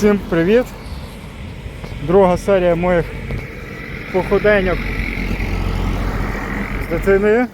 Всім привіт! Друга серія моїх походеньок з дитиною.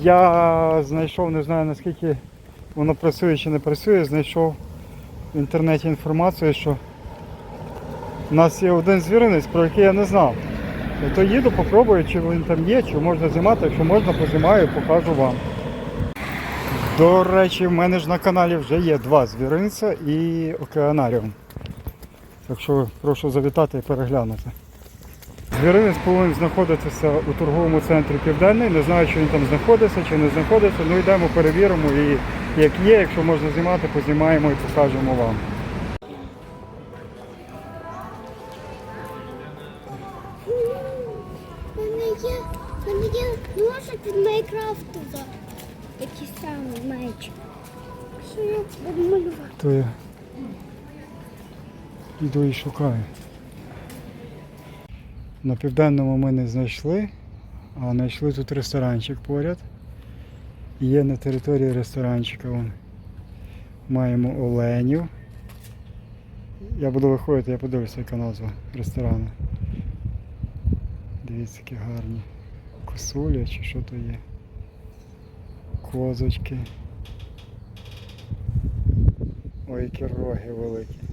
Я знайшов, не знаю наскільки воно працює чи не працює, знайшов в інтернеті інформацію, що у нас є один звіринець, про який я не знав. То їду, попробую, чи він там є, чи можна знімати, якщо можна, познімаю, покажу вам. До речі, в мене ж на каналі вже є два звіринця і океанаріум. Так що прошу завітати і переглянути. Звіринець повинен знаходитися у торговому центрі Південний. Не знаю, чи він там знаходиться, чи не знаходиться. Ну йдемо, перевіримо і як є, якщо можна знімати, познімаємо і покажемо вам. У мене є, ножик від Майнкрафту такий самий меч. Що я буду малювати? То я йду і шукаю. На південному ми не знайшли, а знайшли тут ресторанчик поряд. Є на території ресторанчика. Вон. Маємо оленів. Я буду виходити, я подивлюся, яка назва ресторану. Дивіться, які гарні. Косуля чи що то є. Козочки. Ой, які роги великі.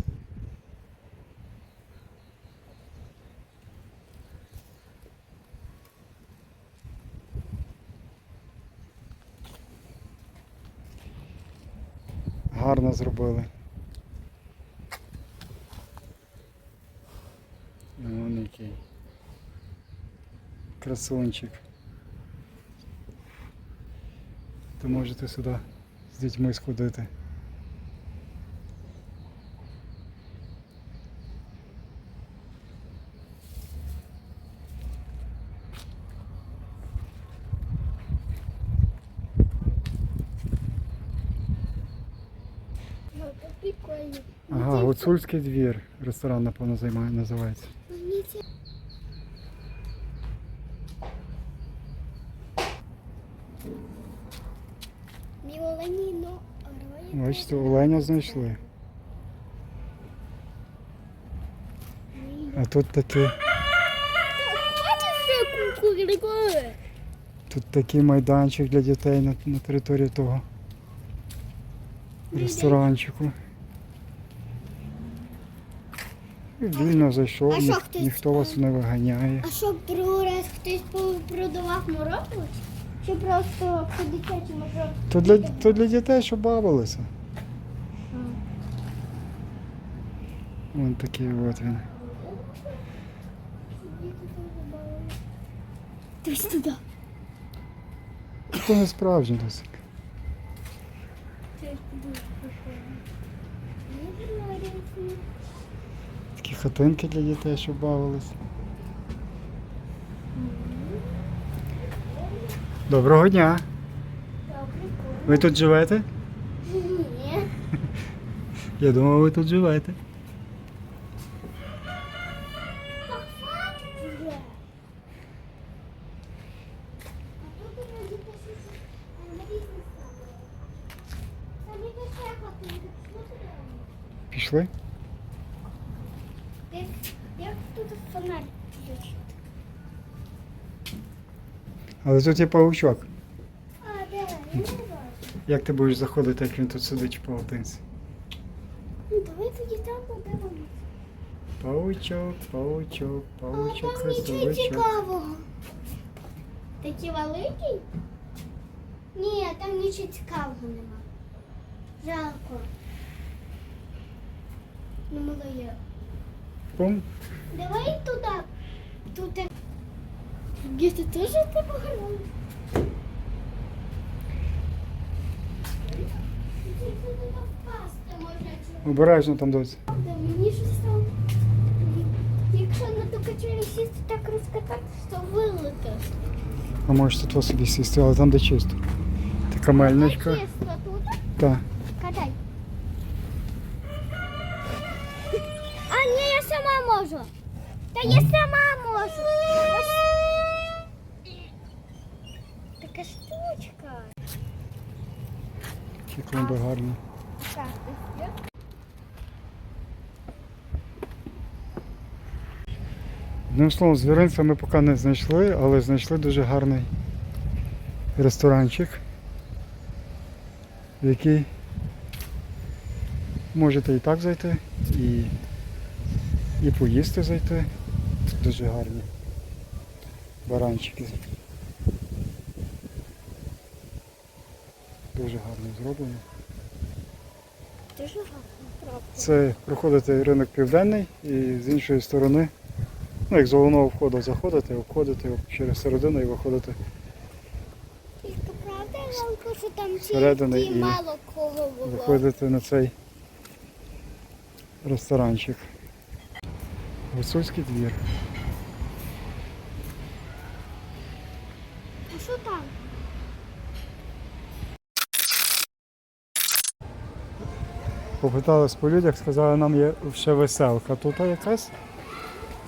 Гарно зробили. Вон який. Красунчик. То можете сюди з дітьми сходити. Ну, це прикольно. Ага, гуцульський двір. Ресторан, напевно, займає, називається. Рої. Бачите, оленя знайшли. А тут кукурикує? тут такий майданчик для дітей на, на території того ресторанчику. І Вільно зайшов, А що, ніх- хтось ніхто вас не виганяє. А щоб другий раз хтось по- продавав морозиво? Чи просто по дитячому морозиво? То для, то для дітей, щоб бавилися. Вон такий от він. Дивись туди. Це не справжній досик. Такі хатинки для дітей, щоб бавилися. Доброго дня! Ви тут живете? Ні. Я думав, ви тут живете. Пішли? Як тут фонарь включити? Але тут є паучок. А. Як ти будеш заходити, як він тут сидить в паутинці? Ну, давай тоді там подивимось. Паучок, паучок, А паучок, там нічого цікавого. Такий великий? Ні, там нічого цікавого нема. Жалко. Ну, малоє. Пум. Давай туди. Тут так. Діти теж ти пограли? Обережно там досі. Мені щось там. Якщо на ту качелі сісти так розкататися, то вилетиш. А можеш тут собі сісти, але там де чисто. Така мельничка. Чисто тут. Так. Катай. А, ні, я сама можу. Та я сама можу. Ось. Секунду гарно. Так, ось є. Одним словом, звіринця ми поки не знайшли, але знайшли дуже гарний ресторанчик, в який можете і так зайти, і, і поїсти зайти. Дуже гарні баранчики. Дуже гарно зроблено. Дуже гарно, правда. Це проходите ринок південний і з іншої сторони, ну як з головного входу заходите, обходите його через середину і виходите. Тільки правда, Галко, що там Всередини тільки і мало кого було. Виходите на цей ресторанчик. Гуцульський двір. А що там? Попитались по людях, сказали, нам є ще веселка. Тут якась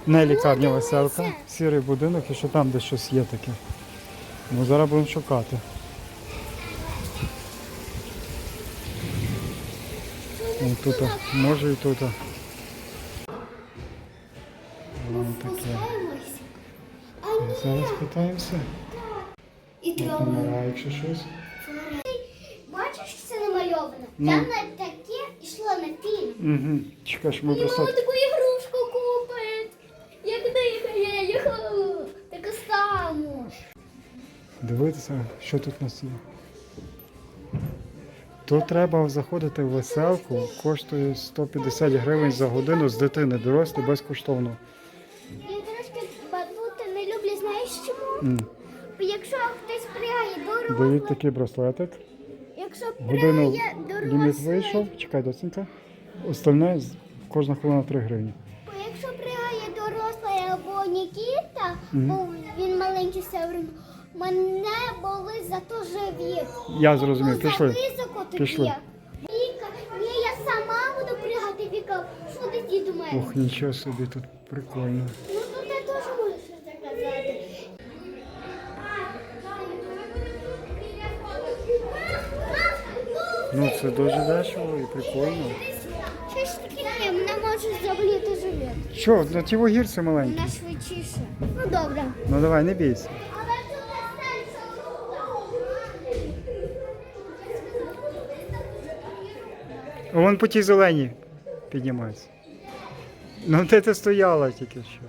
не лікарня Ну, веселка, сірий будинок і що там де щось є таке. Ну зараз будемо шукати. Вон тут, може і тут. Зараз питаємося. І. Якщо щось. Бачиш, це намальовано? Ну. Я на таке йшла на фільм. Угу. Чекай, що ми І просто. таку ігрушку купить. Як дихає, я хочу. Таку саму. Дивитися, що тут у нас є. Тут треба заходити в веселку, коштує 150 гривень за годину з дитини, дорослі безкоштовно. Я трошки бабути не люблю, знаєш чому? М. Бо Якщо хтось пригає Дають дорослий, такий браслетик. якщо Годину пригає ліміт дорослий, вийшов, чекай доцінка. Остальне кожна хвилина 3 гривні. якщо пригає дорослий або Нікіта, Мгм. бо він маленький все время, мене болить за то живіт. Я зрозумів, Бо пішли. тобі. Пішли. Віка, ні, я сама буду пригати, Віка. Що ти діду мене? Ох, нічого собі тут прикольно. Ну тут ти теж щось заказати. Ну це дуже дешево і прикольно. Що, на ті вогірці маленькі? Вона швидше. Ну добре. Ну давай, не бійся. Вон по тій зеленій піднімається. Ну де ти стояла тільки що.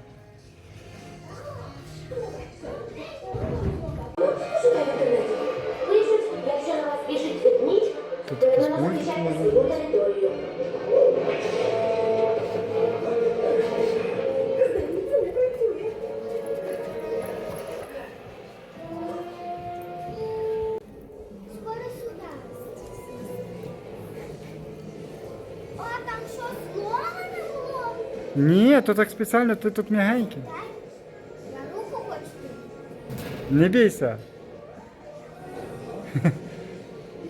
Ні, то так спеціально, ти тут м'ягенький. Так? Я руку хочу. Не бійся. Мені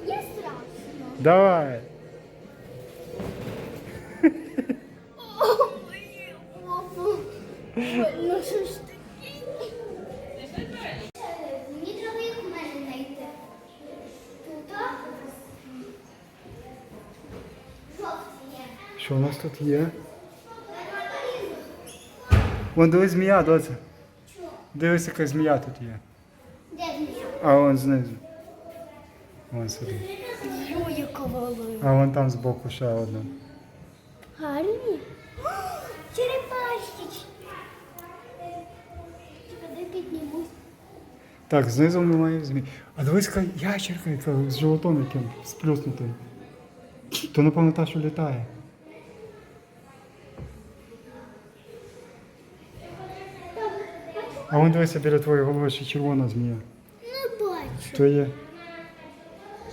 страшно. Давай. Ой, опу. Ой, Ну що ж таке? Мені треба їх в мене знайти. Тут? Жовті є. Що у нас тут є? Вон дивись змія, доця. Дивись, яка змія тут є. Де змія? А вон знизу. Вон яка. А вон там збоку ще одна. Гарні. Черепашки. Куди? Так, знизу ми маємо змій. А дивись, яка ящерка, яка з животом яким сплюснутим. То напевно та, що літає. А он дивися біля твоєї голови ще червона змія. Не бачу. То є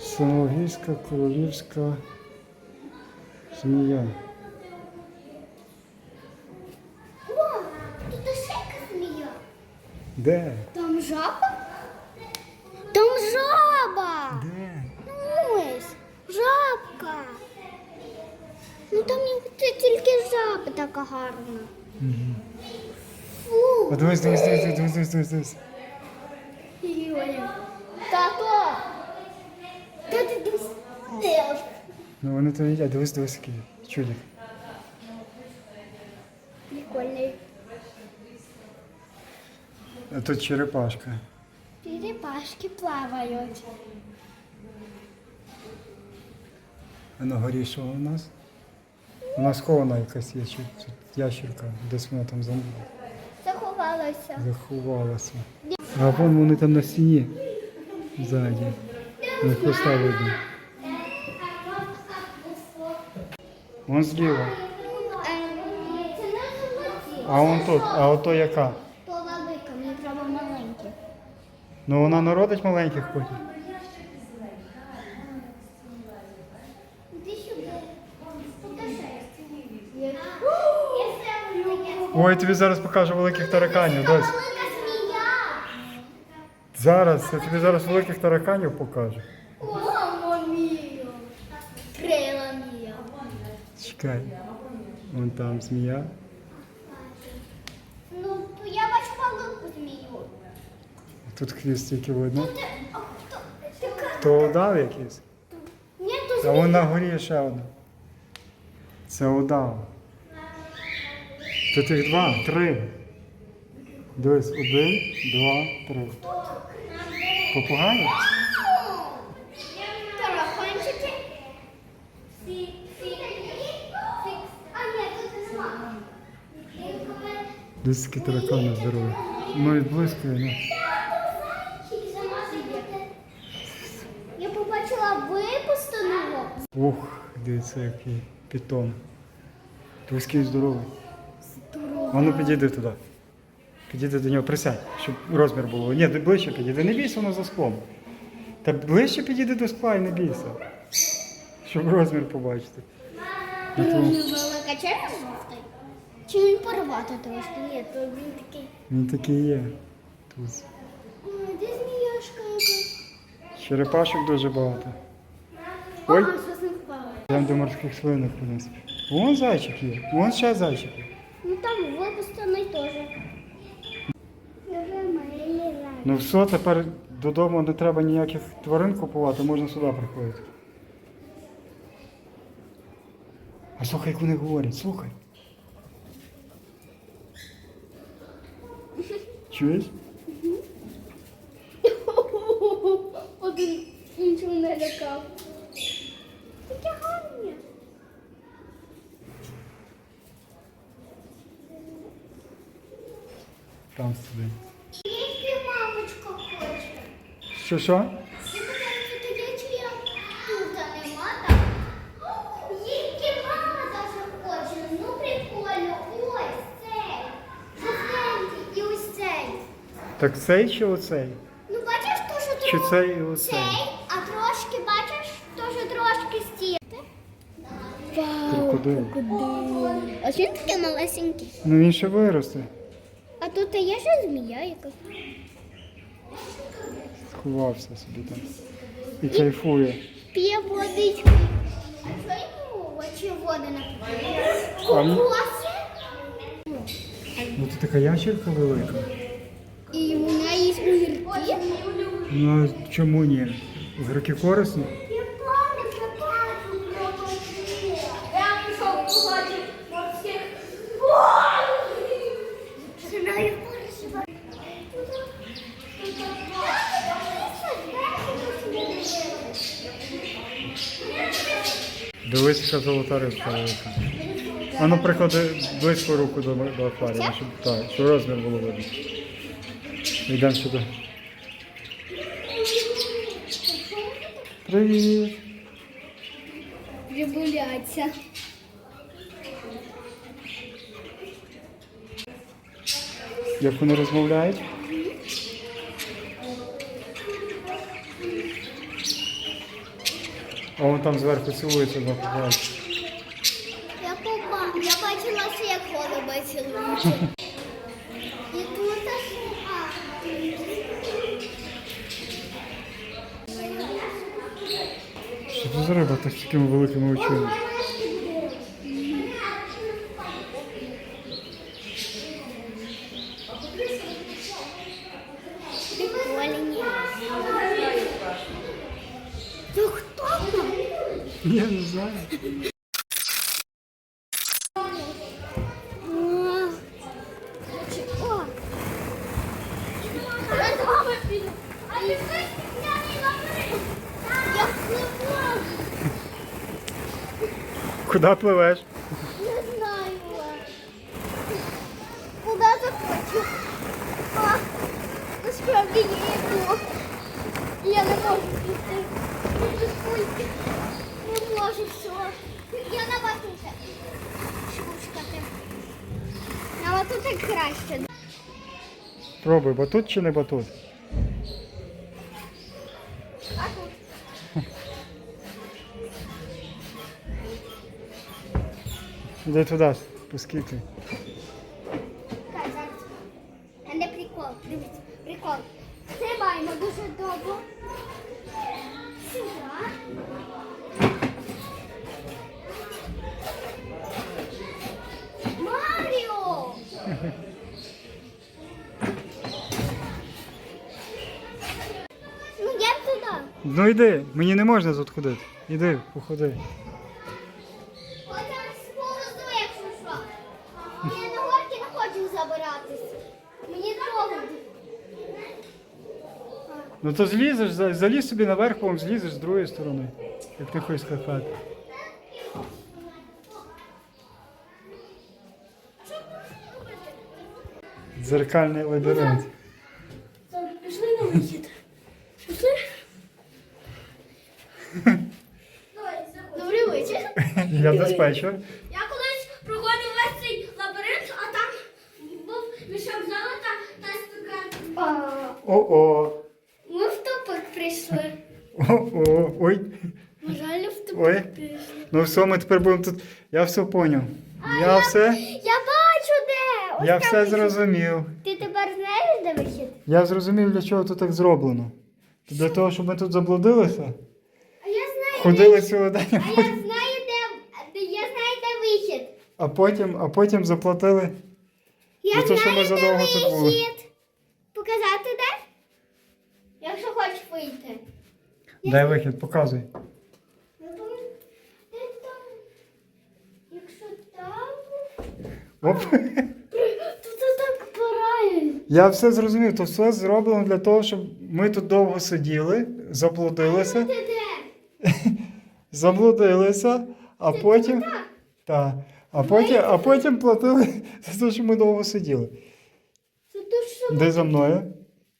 самогійська королівська змія. О, тут ще якась змія. Де? Там жаба? Там жаба. Де? Ну ось, жабка. Ну там тільки жаба така гарна. Угу дивись, дивись, дивись, дивись, дивись, дивись, дивись. Тато! Та ти не Ну вони то їдять, дивись, дивись, який чудик. Прикольний. А тут черепашка. Черепашки плавають. А на горі що у нас? У нас схована якась ящерка, десь вона там зам- Заховалася. заховалася. А вон вони там на стіні ззаді. На хвоста видно. Вон зліва. А вон тут, а ото яка? По велика, мені треба маленьких. Ну вона народить маленьких потім. Іди сюди. Покажи. Ой, тобі зараз покажу великих тараканів. Дось. Зараз, я тобі зараз великих тараканів покажу. Мамо мія. Крила мія. Чекай. Вон там змія. Ну, то я бачу велику змію. Тут хвіст тільки видно. Хто? То удав якийсь. Ні, то А змія. вон на горі ще одна. Це удав. Тут їх два, три. Дивись, один, два, три. Попугаї? Десь такі таракани здорові. Ну і близько, ну. Я побачила випустеного. Ух, дивіться, який питон. Близький здоровий. А ну підійди туди. Підійди до нього, присядь, щоб розмір було. Ні, ближче підійди, не бійся, воно за склом. Та ближче підійди до скла і не бійся. Щоб розмір побачити. На твоєму- Велика черга жовтий. Чи він порвати трошки? Ні, то він такий. Він такий є. Тут. Де зміяшка якась? Черепашок дуже багато. Ой, там до морських свинок у нас. Вон зайчик є, вон ще зайчик є. Ну там випустений теж. Ну все, тепер додому не треба ніяких тварин купувати, можна сюди приходити. А слухай, як вони говорять, слухай. Чуєш? Один іншого не лякав. Таке гарне. Там сидить. Якщо мамочка хоче. Що що? Ну. Так цей чи оцей? Ну бачиш, то що Чи тро- цей і оцей? цей, а трошки бачиш, то що трошки стіти. Крокодил. А що він таке малесенький? Ну він ще виросте. Тут є ще змія якась. Сховався собі там. І кайфує. П'є водичку. А що йому очі води А? Ну тут така ящерка велика. І вона їсть огірки? Ну а чому ні? Гірки корисні? Я помню, що бачу крокодил. Я пішов побачив морських. Знаю, Дивись, яка золота рибка велика. А ну приходи близько руку до, до акваріуму, щоб, так, щоб розмір було видно. Йдемо сюди. Привіт! Прибуляться. Як вони розмовляють? А вон там зверху цілується на побачить. Я попа, я бачила, що як голуби цілуються. І тут аж а, Що це за риба так з такими великими очима? Я не знаю. О. Я з вами піду. А ти весняний лабіринт. Я впливу. Куди пливеш? Не знаю. Куди захочу. А, насправді я йду. Я не можу піти. Дуже скільки. Не можу все. Я на батуте. Шушкати. На батуте краще. Пробуй, батут чи не батут? Іди туди, поскільки. Не прикол. Дивіться, прикол. Стрибаємо дуже довго. Сюди. Маріо! Ну я туди. Ну йди, мені не можна тут ходити. Іди, походи. Потім сповзу, якщо що. Я на горки не хочу забиратись. Мені довго. Ну то злізеш, за- залізь собі наверх, потім злізеш з другої сторони, як ти хочеш скакати. Дзеркальний лабіринт. Пішли на вихід. Пішли? Добрий вечір. Я диспетчер. Я колись проходив весь цей лабіринт, а там був мішок золота та стакан. О-о. Ми в тупик прийшли. О-о. Ой. Ми в тупик Ой. прийшли. Ну все, ми тепер будемо тут. Я все поняв. Я все. Я бачу де. Ось Я там все вихід. зрозумів. Ти тепер знаєш, де вихід? Я зрозумів, для чого тут так зроблено. Для того, щоб ми тут заблудилися, А я знаю. ходили цілий день, А я знаю, де, де я знаю, де вихід. а потім, а потім заплатили. Я Ну, то, що знаю, ми де задовго тут були. вихід. Показати де? Якщо хочеш вийти. Дай вихід, показуй. Якщо там. Оп. Тут так порає. Я все зрозумів, то все зроблено для того, щоб ми тут довго сиділи, заблудилися, Ти де? заблудилися, а потім. Так. Так. А потім, а потім платили за те, що ми довго сиділи. Це то що? Де за мною?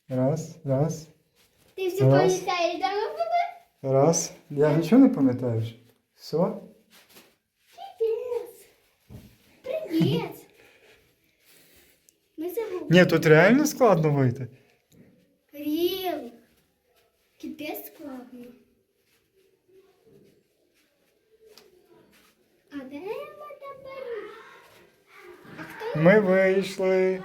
Раз, раз, Ти все Раз. пам'ятаєш, були? Раз. Я нічого не пам'ятаю. Все? Привіт. Привіт. Ми забули. Ні, тут реально складно вийти. Ріл. Кипець складно. А де ми тепер? А хто Ми вийшли.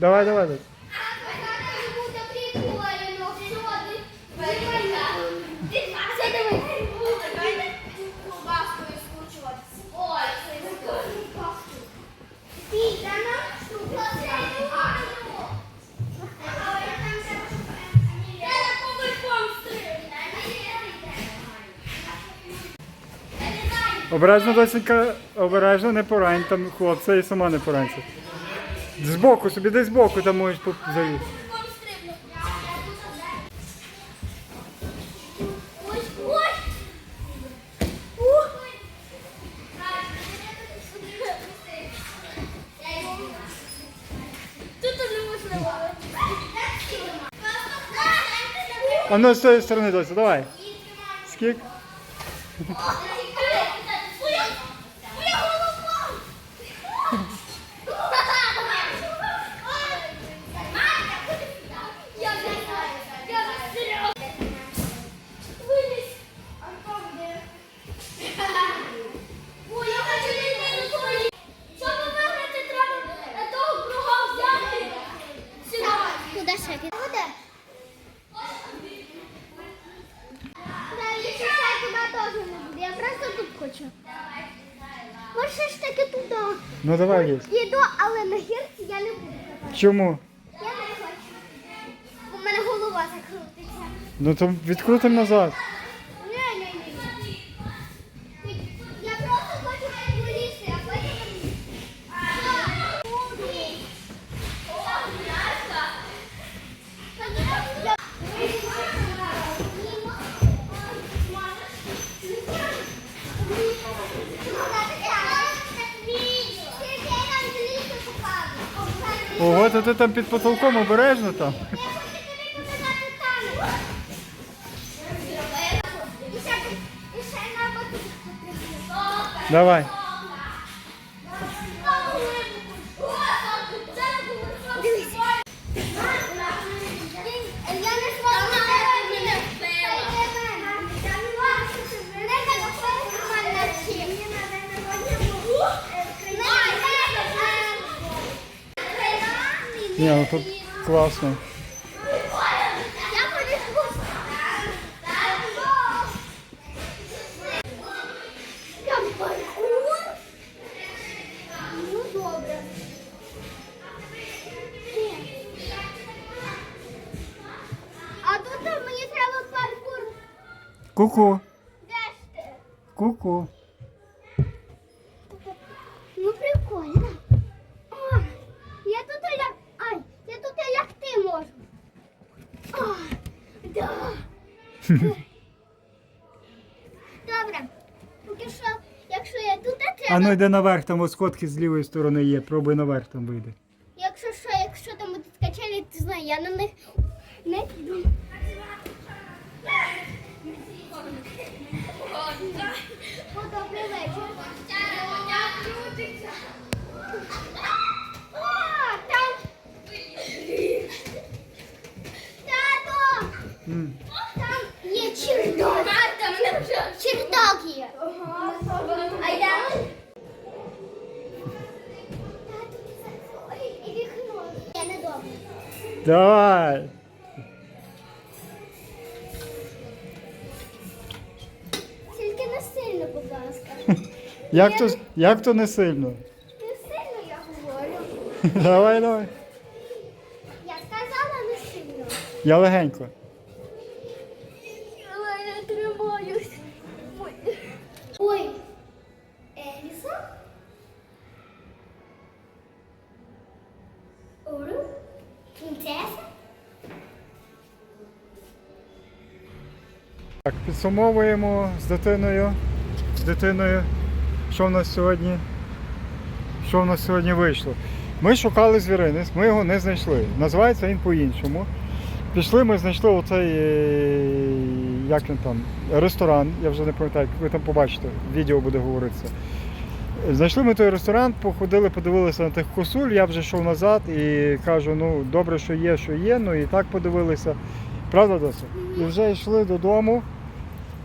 Давай, давай. давай. Обережно, досенька, обережно, не порань там хлопця і сама не поранься. Збоку, собі десь збоку там можеш залізти. А ну з цієї сторони досі, давай. Скік. Чому? Я не хочу. У мене голова закрутиться. Ну то відкрутимо назад. Там під потолком обережно там. Давай. Ні, ну тут класно. Я полізу. Добре. Поки що, якщо я тут, то А ну йде наверх, там ось сходки з лівої сторони є. Пробуй наверх там вийде. Якщо що, якщо там будуть качелі, ти знає, я на Давай. Тільки не сильно, будь ласка. Як то, як то не сильно? Не сильно я говорю. Давай, давай. Я сказала не сильно. Я легенько. Підсумовуємо з дитиною. З дитиною, що в нас сьогодні, що в нас сьогодні вийшло. Ми шукали звіринець, ми його не знайшли. Називається він по-іншому. Пішли, ми знайшли оцей, е, як він там, ресторан, я вже не пам'ятаю, ви там побачите, відео буде говоритися. Знайшли ми той ресторан, походили, подивилися на тих косуль, я вже йшов назад і кажу, ну добре, що є, що є, ну і так подивилися. Правда, Дося? І вже йшли додому.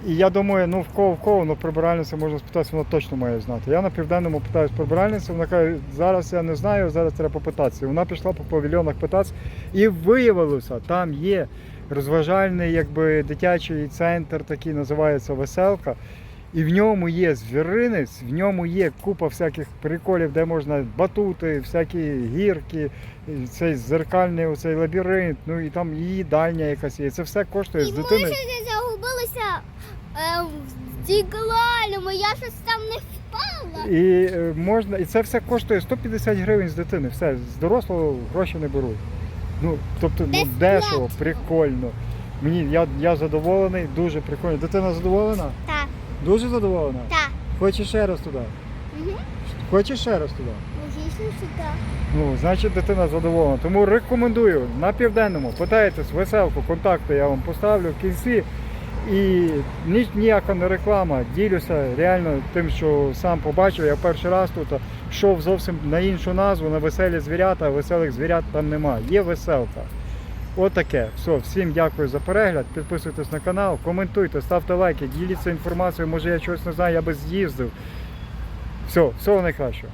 І я думаю, ну в кого в кого, ну прибиральниця можна спитатися, вона точно має знати. Я на південному питаюсь прибиральницю, вона каже, зараз я не знаю, зараз треба попитатися. І вона пішла по павільйонах питатися, і виявилося, там є розважальний якби, дитячий центр, такий називається Веселка. І в ньому є звіринець, в ньому є купа всяких приколів, де можна батути, всякі гірки, цей зеркальний оцей лабіринт, ну і там і їдальня якась є. Це все коштує з дитини. не загубилися е, в діглальному, я щось там не впала. І е, можна, і це все коштує 150 гривень з дитини. Все, з дорослого гроші не беруть. Ну, тобто, ну, дешево, прикольно. Мені я, я задоволений, дуже прикольно. Дитина задоволена? Так, Дуже задоволена? так. Хочеш ще раз туди? Угу. Хочеш ще раз туди? Ну, значить, дитина задоволена. Тому рекомендую на південному. Питайтесь веселку, контакти я вам поставлю в кінці. І ні, ніяка не реклама. Ділюся реально тим, що сам побачив. Я перший раз тут йшов зовсім на іншу назву, на веселі звірята, а веселих звірят там нема. Є веселка. Отаке. Все, всім дякую за перегляд. Підписуйтесь на канал, коментуйте, ставте лайки, діліться інформацією. Може я чогось не знаю, я би з'їздив. Все, всього найкращого.